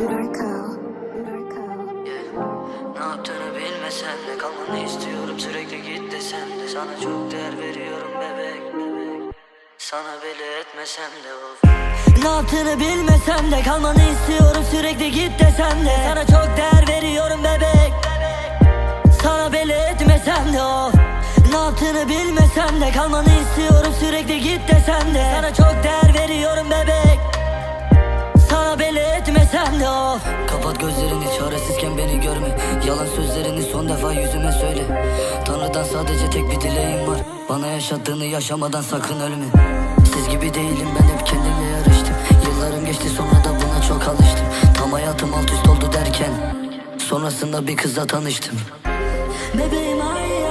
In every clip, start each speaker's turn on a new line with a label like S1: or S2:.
S1: Narco.
S2: Ne yaptığını bilmesen de kalmanı istiyorum. Sürekli git desem de Sana çok değer veriyorum bebek. Bebek Sana belli etmesem de of. Ne yaptığını bilmesem de kalmanı istiyorum. Sürekli git desem de Sana çok değer veriyorum bebek. Sana belli etmesem de of. Ne yaptığını bilmesem de kalmanı istiyorum. Sürekli git desem de Sana çok değer veriyorum bebek Kapat gözlerini çaresizken beni görme. Yalan sözlerini son defa yüzüme söyle. Tanrıdan sadece tek bir dileğim var. Bana yaşattığını yaşamadan sakın ölme. Siz gibi değilim ben hep kendimle yarıştım. Yıllarım geçti sonra da buna çok alıştım. Tam hayatım alt üst oldu derken Sonrasında bir kızla tanıştım. Bebeğim ay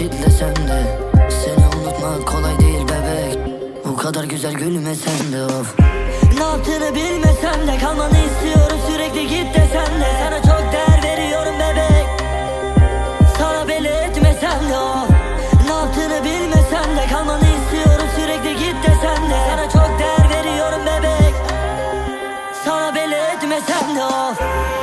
S2: kilitlesem de Seni unutmak kolay değil bebek. Bu kadar güzel gülmesen de of. Ne yaptığını bilmesem de Kalmanı istiyorum sürekli git desem de. Sana çok değer veriyorum bebek. Sana belli etmesem de of. Ne yaptığını bilmesem de Kalmanı istiyorum sürekli git desem de. Sana çok değer veriyorum bebek. Sana belli etmesem de of